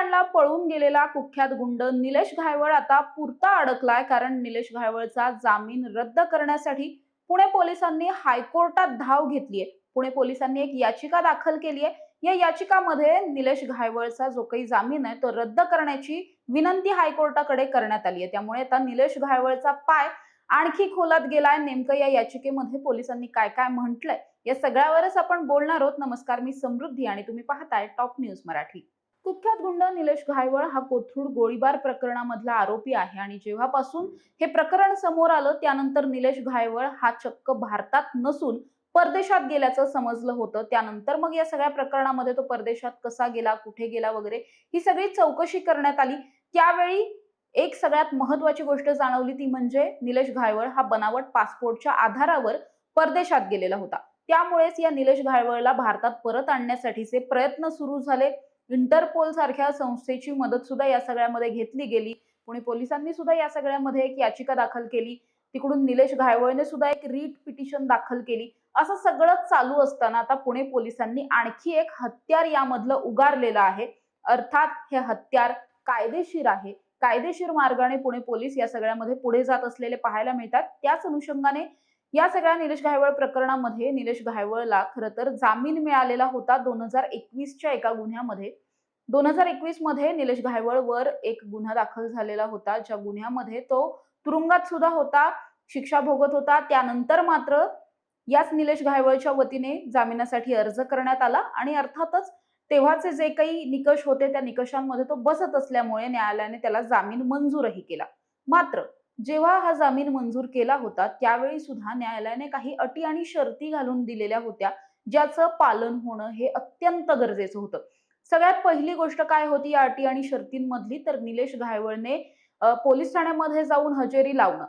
स्टँडला पळून गेलेला कुख्यात गुंड निलेश घायवळ आता पुरता अडकलाय कारण निलेश घायवळचा जामीन रद्द करण्यासाठी पुणे पोलिसांनी हायकोर्टात धाव घेतलीय. पुणे पोलिसांनी एक याचिका दाखल केली आहे या याचिकामध्ये निलेश घायवळचा जो काही जामीन आहे तो रद्द करण्याची विनंती हायकोर्टाकडे करण्यात आली आहे त्यामुळे आता निलेश घायवळचा पाय आणखी खोलात गेलाय. नेमकं या याचिकेमध्ये पोलिसांनी काय काय म्हटलंय? या सगळ्यावरच आपण बोलणार आहोत. नमस्कार मी समृद्धी आणि तुम्ही पाहताय टॉप न्यूज मराठी. कुख्यात गुंड निलेश घायवळ हा कोथरूड गोळीबार प्रकरणामधला आरोपी आहे आणि जेव्हापासून हे प्रकरण समोर आलं त्यानंतर निलेश घायवळ हा चक्क भारतात नसून परदेशात गेल्याचं समजलं होतं. त्यानंतर मग या सगळ्या प्रकरणामध्ये तो परदेशात कसा गेला कुठे गेला वगैरे ही सगळी चौकशी करण्यात आली. त्यावेळी एक सगळ्यात महत्वाची गोष्ट जाणवली ती म्हणजे निलेश घायवळ हा बनावट पासपोर्टच्या आधारावर परदेशात गेलेला होता. त्यामुळेच या निलेश घायवळला भारतात परत आणण्यासाठीचे प्रयत्न सुरू झाले. इंटरपोल सारख्या संस्थेची मदत सुद्धा या सगळ्यामध्ये घेतली गेली. पुणे पोलिसांनी सुद्धा या सगळ्यामध्ये एक याचिका दाखल केली. तिकडून निलेश घायवळने सुद्धा एक रीट पिटिशन दाखल केली. असं सगळं चालू असताना आता पुणे पोलिसांनी आणखी एक हत्यार यामधलं उगारलेलं आहे. अर्थात हे हत्यार कायदेशीर आहे. कायदेशीर मार्गाने पुणे पोलीस या सगळ्यामध्ये पुढे जात असलेले पाहायला मिळतात. त्याच अनुषंगाने या सगळ्या निलेश घायवळ प्रकरणामध्ये निलेश घायवळला खरं तर जामीन मिळालेला होता दोन हजार एकवीसच्या एका गुन्ह्यामध्ये. दोन हजार एकवीसमध्ये निलेश घायवळवर एक गुन्हा दाखल झालेला होता ज्या गुन्ह्यामध्ये तो तुरुंगात सुद्धा होता शिक्षा भोगत होता. त्यानंतर मात्र याच निलेश घायवळच्या वतीने जामिनासाठी अर्ज करण्यात आला आणि अर्थातच तेव्हाचे जे काही निकष होते त्या निकषांमध्ये तो बसत असल्यामुळे न्यायालयाने त्याला जामीन मंजूरही केला. मात्र जेव्हा हा जामीन मंजूर केला होता त्यावेळी सुद्धा न्यायालयाने काही अटी आणि शर्ती घालून दिलेल्या होत्या ज्याचं पालन होणं हे अत्यंत गरजेचं होतं. सगळ्यात पहिली गोष्ट काय होती या अटी आणि शर्तींमधली? तर निलेश घायवळने पोलीस ठाण्यामध्ये जाऊन हजेरी लावणं.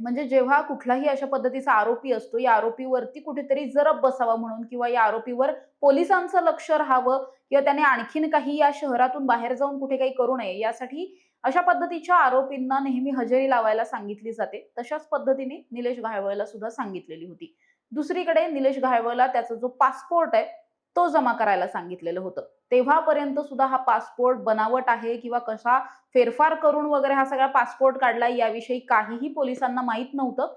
म्हणजे जेव्हा कुठलाही अशा पद्धतीचा आरोपी असतो या आरोपीवरती कुठेतरी जरब बसावा म्हणून किंवा या आरोपीवर पोलिसांचं लक्ष राहावं किंवा त्याने आणखीन काही या शहरातून बाहेर जाऊन कुठे काही करू नये यासाठी अशा पद्धतीच्या आरोपींना नेहमी हजेरी लावायला सांगितली जाते. तशाच पद्धतीने निलेश घायवळला सुद्धा सांगितलेली होती. दुसरीकडे निलेश घायवळला त्याचा जो पासपोर्ट आहे तो जमा करायला सांगितलेलं होतं. तेव्हापर्यंत सुद्धा हा पासपोर्ट बनावट आहे किंवा कसा फेरफार करून वगैरे हा सगळा पासपोर्ट काढलाय याविषयी काहीही पोलिसांना माहीत नव्हतं.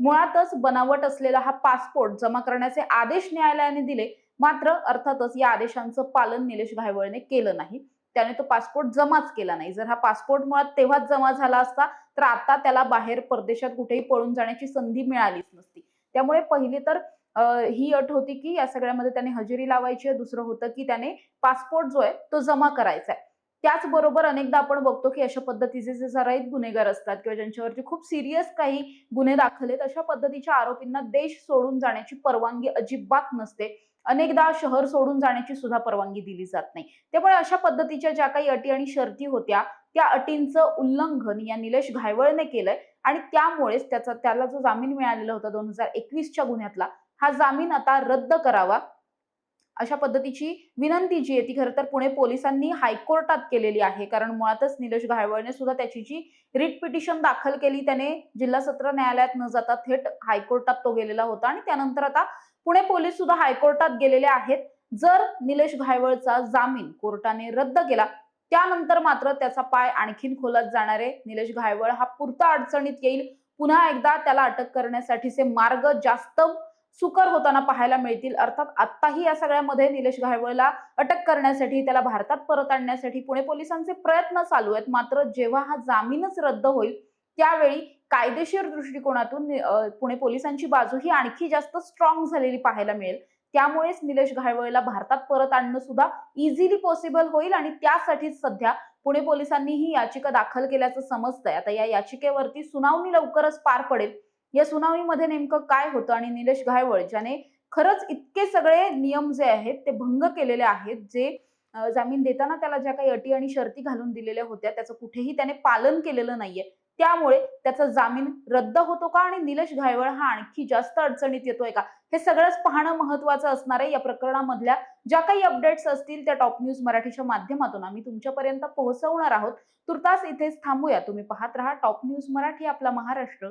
मुळातच बनावट असलेला हा पासपोर्ट जमा करण्याचे आदेश न्यायालयाने दिले मात्र अर्थातच या आदेशांचं पालन निलेश घायवळने केलं नाही. त्याने तो पासपोर्ट जमाच केला नाही. जर हा पासपोर्ट मुळात तेव्हाच जमा झाला असता तर आता त्याला बाहेर परदेशात कुठेही पळून जाण्याची संधी मिळालीच नसती. त्यामुळे पहिली तर ही अट होती की या सगळ्यामध्ये त्याने हजेरी लावायची आहे. दुसरं होतं की त्याने पासपोर्ट जो आहे तो जमा करायचा आहे. त्याचबरोबर अनेकदा आपण बघतो की अशा पद्धतीचे जे सराईत गुन्हेगार असतात किंवा ज्यांच्यावरती खूप सिरियस काही गुन्हे दाखल आहेत अशा पद्धतीच्या आरोपींना देश सोडून जाण्याची परवानगी अजिबात नसते. अनेकदा शहर सोडून जाण्याची सुद्धा परवानगी दिली जात नाही. त्यामुळे अशा पद्धतीच्या ज्या काही अटी आणि शर्ती होत्या त्या अटींचं उल्लंघन या निलेश घायवळने केलंय आणि त्यामुळेच त्याचा त्याला जो जामीन मिळालेला होता दोन हजार एकवीसच्या गुन्ह्यातला हा जामीन आता रद्द करावा. अशा पद्धतीची विनंती जी आहे ती खरं तर पुणे पोलिसांनी हायकोर्टात केलेली आहे. कारण मुळातच निलेश घायवळने सुद्धा त्याची जी रिट पिटिशन दाखल केली त्याने जिल्हा सत्र न्यायालयात न जाता थेट हायकोर्टात तो गेलेला होता. आणि त्यानंतर आता पुणे पोलीस सुद्धा हायकोर्टात गेलेले आहेत. जर निलेश घायवळचा जामीन कोर्टाने रद्द केला त्यानंतर मात्र त्याचा पाय आणखीन खोलात जाणारे निलेश घायवळ हा पुरता अडचणीत येईल. पुन्हा एकदा त्याला अटक करण्यासाठीचे मार्ग जास्त सुकर होताना पाहायला मिळतील. अर्थात आत्ताही या सगळ्यामध्ये निलेश घायवळला अटक करण्यासाठी त्याला भारतात परत आणण्यासाठी पुणे पोलिसांचे प्रयत्न चालू आहेत. मात्र जेव्हा हा जामीनच रद्द होईल त्यावेळी कायदेशीर दृष्टिकोनातून पुणे पोलिसांची बाजू ही आणखी जास्त स्ट्रॉंग झालेली पाहायला मिळेल. त्यामुळेच निलेश घायवळेला भारतात परत आणणं सुद्धा इझिली पॉसिबल होईल आणि त्यासाठीच सध्या पुणे पोलिसांनी ही याचिका दाखल केल्याचं समजतंय. आता या याचिकेवरती सुनावणी लवकरच पार पडेल. या सुनावणीमध्ये नेमकं काय होतं आणि निलेश घायवळ ज्याने खरंच इतके सगळे नियम जे आहेत ते भंग केलेले आहेत जे जामीन देताना त्याला ज्या काही अटी आणि शर्ती घालून दिलेल्या होत्या त्याचं कुठेही त्याने पालन केलेलं नाहीये. त्यामुळे त्याचा जामीन रद्द होतो का आणि निलेश घायवळ हा आणखी जास्त अडचणीत येतोय का? हे सगळंच पाहणं महत्वाचं असणार आहे. या प्रकरणामधल्या ज्या काही अपडेट्स असतील त्या टॉप न्यूज मराठीच्या माध्यमातून आम्ही तुमच्यापर्यंत पोहोचवणार आहोत. तुर्तास इथेच थांबूया. तुम्ही पाहत राहा टॉप न्यूज मराठी आपला महाराष्ट्र.